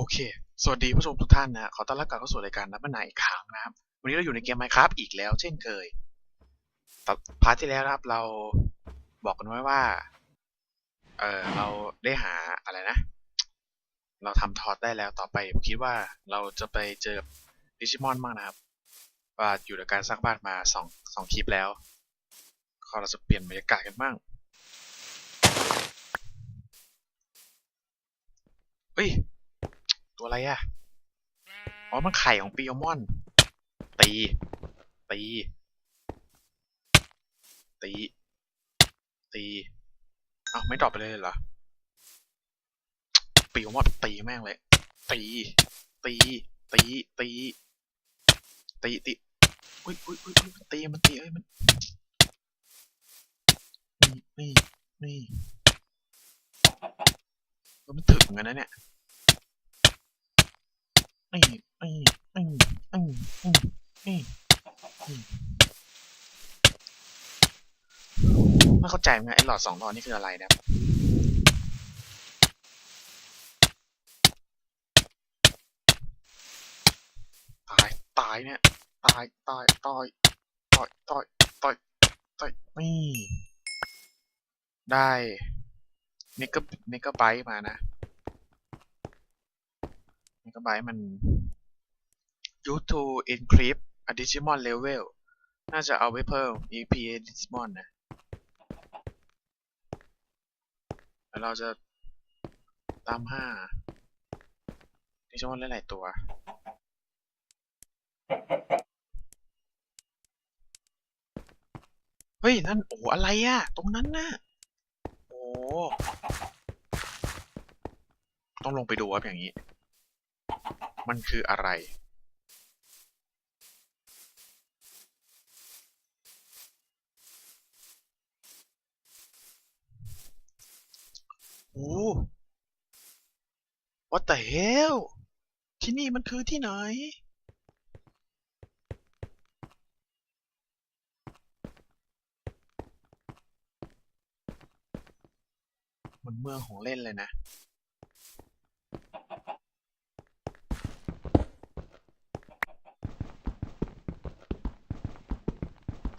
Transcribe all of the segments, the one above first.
โอเค สวัสดีผู้ชมทุกท่านนะ ขอต้อนรับกลับเข้าสู่รายการนับบันไดอีกครั้งนะครับ วันนี้เราอยู่ในเกม Minecraft อีกแล้ว เช่นเคยตอนพาร์ทที่แล้วนะครับ เราบอกกันไว้ว่า เออเราได้หาอะไรนะ เราทำทอดได้แล้วต่อไปผมคิดว่าเราจะไปเจอดิจิมอนบ้างนะครับ ว่าอยู่ในการสร้างบ้านมาสองสองคลิปแล้ว ขอเราจะเปลี่ยนบรรยากาศกันบ้างเฮ้ย ตัวอะไรอะอ๋อ มันไข่ของปีโอมอน ตี ตี ตี ตีเอ้าไม่ดรอปไปเลยเหรอ ปีโอมอนตีแม่งเลย ตี ตี ตี ตี ตี ตีอุ้ยอุ้ยอุ้ยมันตี มันตี เอ้ย มัน นี่ นี่ นี่มันถึงเหมือนกันนะเนี่ย ไม่เข้าใจเหมือนกันไอ้หลอดสองหลอดนี่คืออะไรนะครับตายตายเนี่ยตายตายตายต่อยต่อยต่อยต่อยนี่ได้เมกะเมกะไบต์มานะ เมกะไบต์มัน use to encrypt a Digimon level น่าจะเอาไว้เพิ่ม EPA Digimon นะแล้วเราจะตามห้า Digimon หลายๆตัว เฮ้ย นั่น โอ้อะไรอะตรงนั้นน่ะ โอ้ ต้องลงไปดูครับอย่างนี้ มันคืออะไร โอ้ What the hell ที่นี่มันคือที่ไหนเหมือนเมืองของเล่นเลยนะ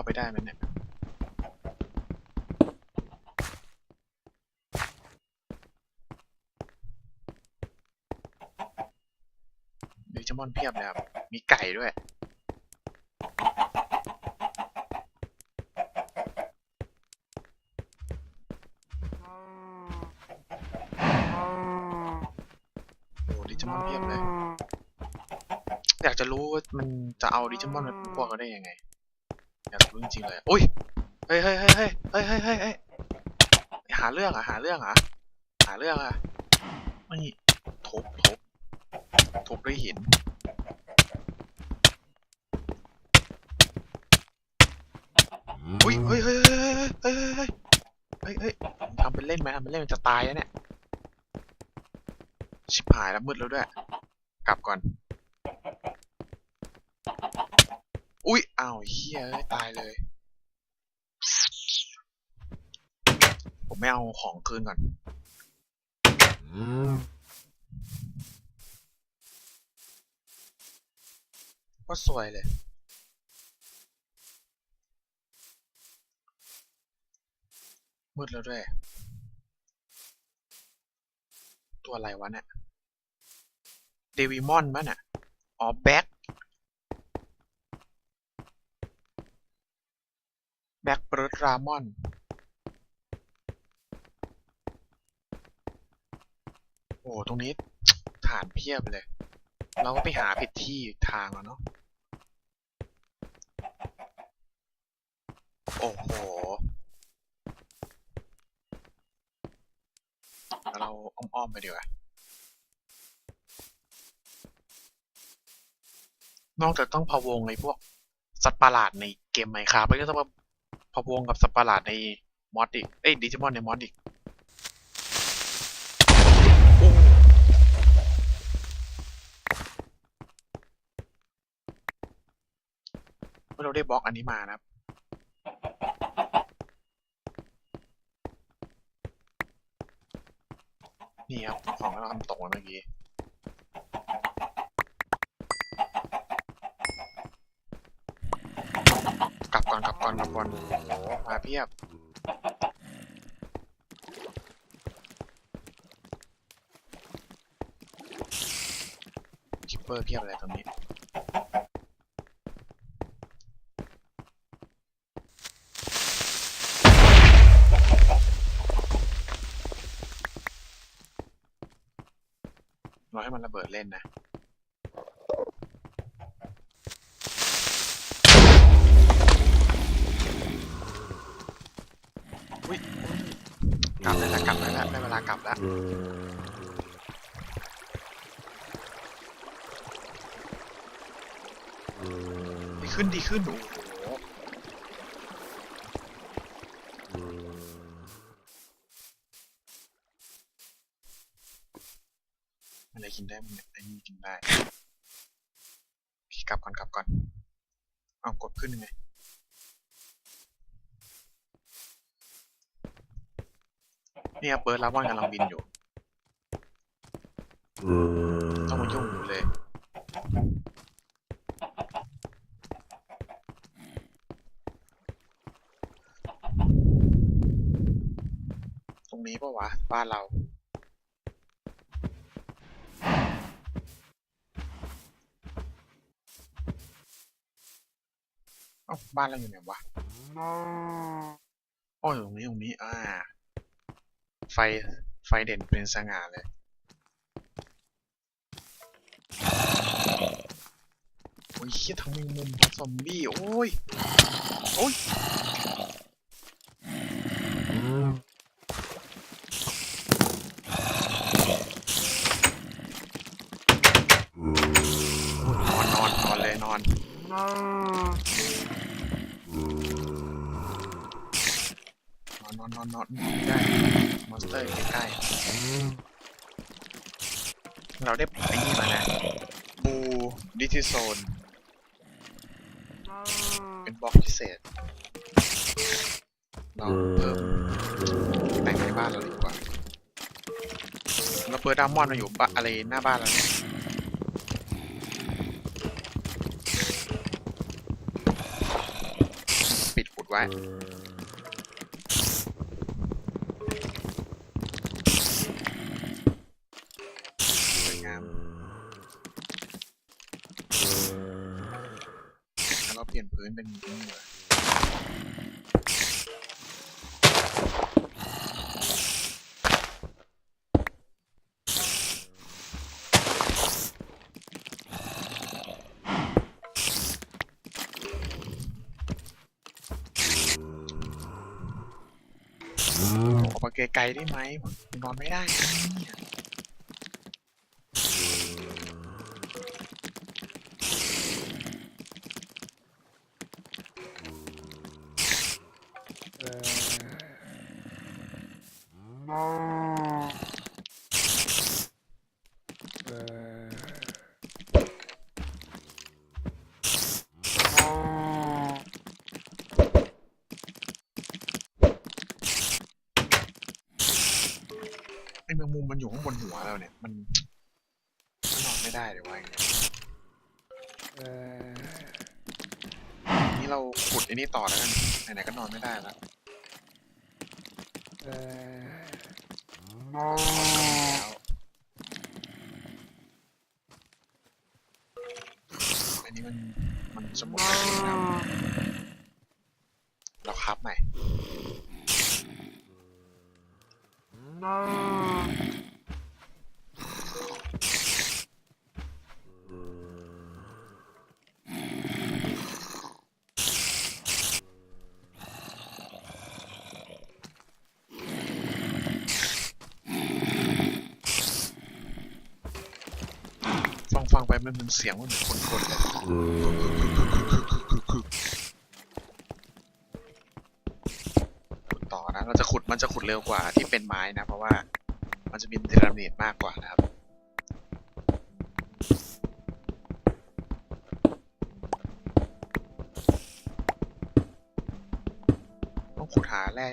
าไปได้ไหมเนี่ยดิจิมอนเพียบเลยครับ มีไก่ด้วย โอ้ดิจิมอนเพียบเลย อยากจะรู้ว่ามันจะเอาดิจิมอนมาเป็นพวกเราได้ยังไง อยากรู้จริงๆเลยอะอุ้ยเฮ้ยเฮ้ยเฮ้ยเฮ้ยเฮ้ยเฮ้ยเฮ้ยเฮ้ยหาเรื่องอะหาเรื่องอะหาเรื่องอะไม่ทุบทุบทุบด้วยหินอุ้ยเฮ้ยเฮ้ยเฮ้ยเฮ้ยเฮ้ยเฮ้ยเฮ้ยเฮ้ยทำเป็นเล่นไหมทำเป็นเล่นมันจะตายแล้วเนี่ยชิบหายแล้วมืดแล้วด้วย กลับก่อน อุ้ยอ้าวเฮียเอ้ยตายเลย ผมไม่เอาของคืนก่อนก็สวยเลยมืดแล้วด้วย ตัวอะไรวะเนี่ยเดวิมอนมั้ยน่ะอ๋อแบ็ค แบ็คเบิ ร์ดรามอน โอ้ ตรงนี้ฐานเพียบเลย เราก็ไปหาผิดที่ทางแล้วเนาะ โอ้โห เราอ้อมๆไปดีกว่านอกจากต้องพะวงไอ้พวกสัตว์ประหลาดในเกมไมค์ครับแล้วต้อง พวงกับสัตว์ประหลาดในมอดอีกเอ้ยดิจิมอนในมอดอีกเมื่อเราได้บล็อกอันนี้มานะครับนี่ครับของเราทำตกเมื่อกี้ ก่อนกลับก่อนโอ้โหมาเพียบคิปเปอร์เพียบเลยตรงนี้รอให้มันระเบิดเล่นนะ อุ้ย กลับเลยละกลับเลยละได้เวลากลับแล้วดีขึ้นดีขึ้นโอ้โหอะไรกินได้มั้งเนี่ยไอ้นี่กินได้พี่กลับก่อนกลับก่อนเอากดขึ้นยังไง เนี่ยเบิร์ดลาบอนกำลังบินอยู่ต้องมายุ่งอยู่เลยตรงนี้ปะวะ บ้านเราเอ้าบ้านเราอยู่ไหนวะอ๋ออยู่ตรงนี้ตรงนี้อ่า ไฟ ไฟเด่นเป็นสง่าเลย โอ้ยเฮียทั้งแมงมุมทั้งซอมบี้ โอ้ย โอ้ยนอนนอนนอนเลยนอนนอนนอนนอน เตอร์อยู่ใกล้ๆ เราได้ไอ้นี่มานะบูดิทิโซน เป็นบล็อกพิเศษ เราเพิ่มแต่งในบ้านเราดีกว่า เราเปิดดามอนมาอยู่บะอะไรหน้าบ้านเราเนี่ยปิดขุดไว้ แล้วเราเปลี่ยนพื้นเป็นนี้เลยออกมาไกลๆได้ไหมนอนไม่ได้นะเนี่ย ไอ้แมงมุมมันอยู่ข้างบนหัวเราเนี่ย มันมันนอนไม่ได้เลยวะอย่างเงี้ยนี่เราขุดไอ้นี่ต่อแล้วกันไหนๆก็นอนไม่ได้ล้วแล้ว อันนี้มันมันสมุดแล้วเราคับใหม่ ไปมันเหมือนเสียงมันเหมือนคนคนเลยขุดต่อนะเราจะขุดมันจะขุดเร็วกว่าที่เป็นไม้นะ เพราะว่ามันจะมีเทรามิดมากกว่านะครับต้องขุดหาแร่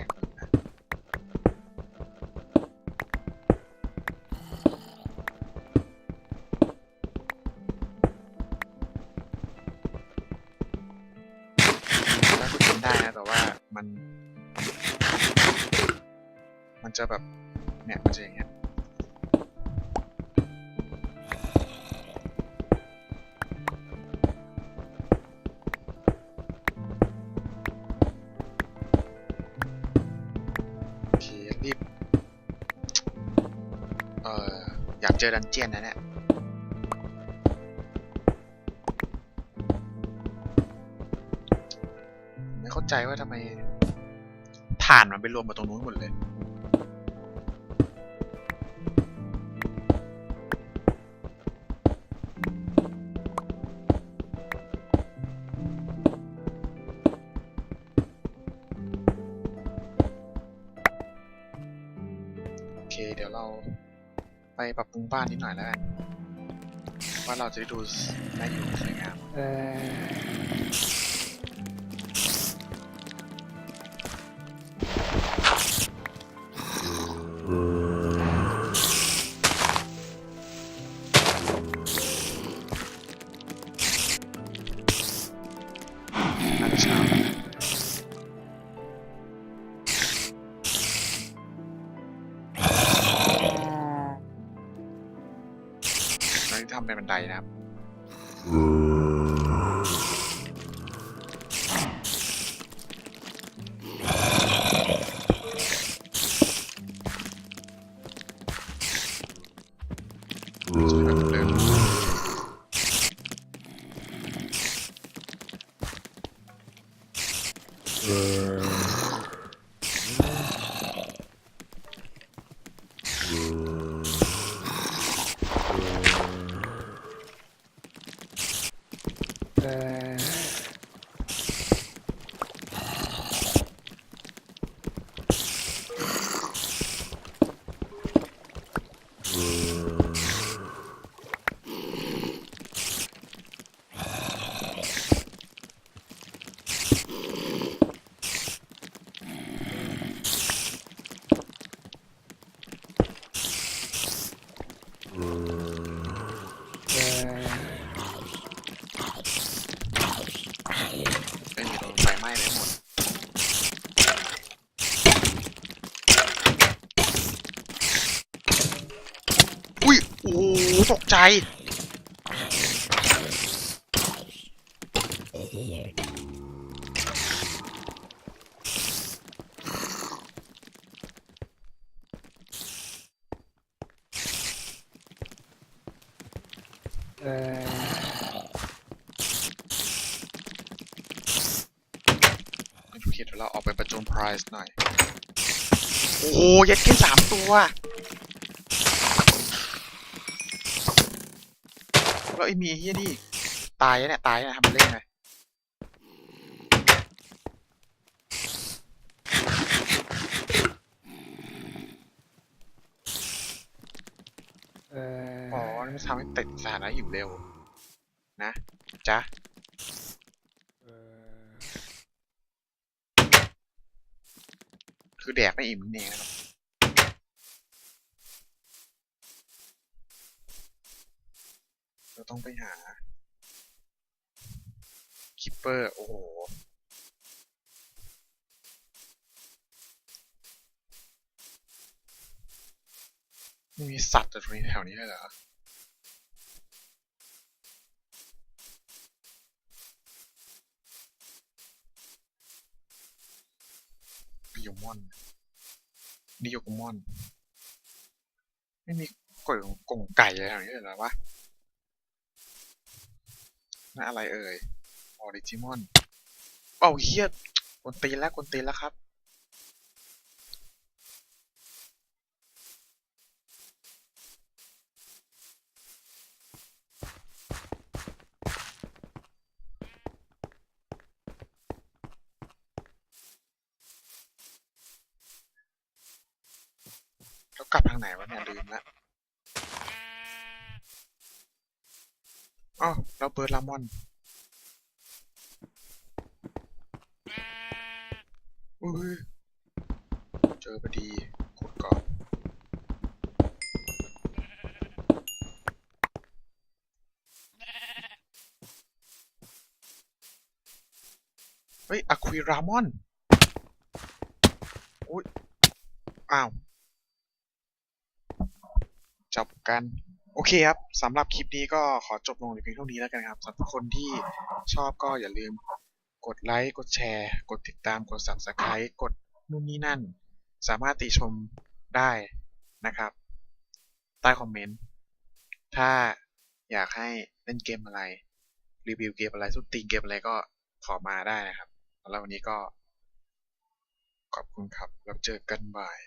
มันจะแบบเนี่ยมันจะอย่างเงี้ยเครีบเอออยากเจอดันเจียนนะเนี่ยไม่เข้าใจว่าทำไมฐานมันไปรวมกับตรงนู้นหมดเลย ไปปรับปรุงบ้านนิดหน่อยแล้วกันว่าเราจะได้ดูน่าอยู่สวยงาม เออ ในบันไดนะครับ ตกใจ เออโอเคเดี๋ยวเราออกไปประจนไพรส์หน่อย โอ้โหยัดแค่สามตัว แล้วไอ้มีไอ้เฮียนี่ตายแล้วเนี่ยตายแล้วทำมันเล่นไงเอออ๋อนี่มันทำให้ติดสถานะอยู่เร็ว นะจ๊ะเออคือแดกไม่อิ่มนี่เองนะครับ เราต้องไปหาคิปเปอร์ โอ้โหไม่มีสัตว์ตรงนี้แถวนี้เลยเหรอปิโยมอนนิโยกมอน ไม่มีกล่องกล่องไก่อะไรแถวนี้เลยเหรอวะ นั่นอะไรเอ่ยออริจิมอนเอ้าเฮียกวนตีแล้วกวนตีแล้วครับ แล้วกลับทางไหนวะเนี่ยลืมละ อ๋อเราเปิดลามอนอุ้ยเจอพอดีขุดก่อนเฮ้ยอะควิรามอนอุ้ยอ้าว จับกัน โอเคครับสำหรับคลิปนี้ก็ขอจบลงในเพียงเท่านี้แล้วกันครับสำหรับคนที่ชอบก็อย่าลืมกดไลค์กดแชร์ กดติดตามกด subscribe กดนู่นนี่นั่น สามารถติชมได้นะครับ ใต้คอมเมนต์ ถ้าอยากให้เล่นเกมอะไร รีวิวเกมอะไรสุดตีนเกมอะไรก็ขอมาได้นะครับแล้ววันนี้ก็ ขอบคุณครับ แล้วเจอกันบ่าย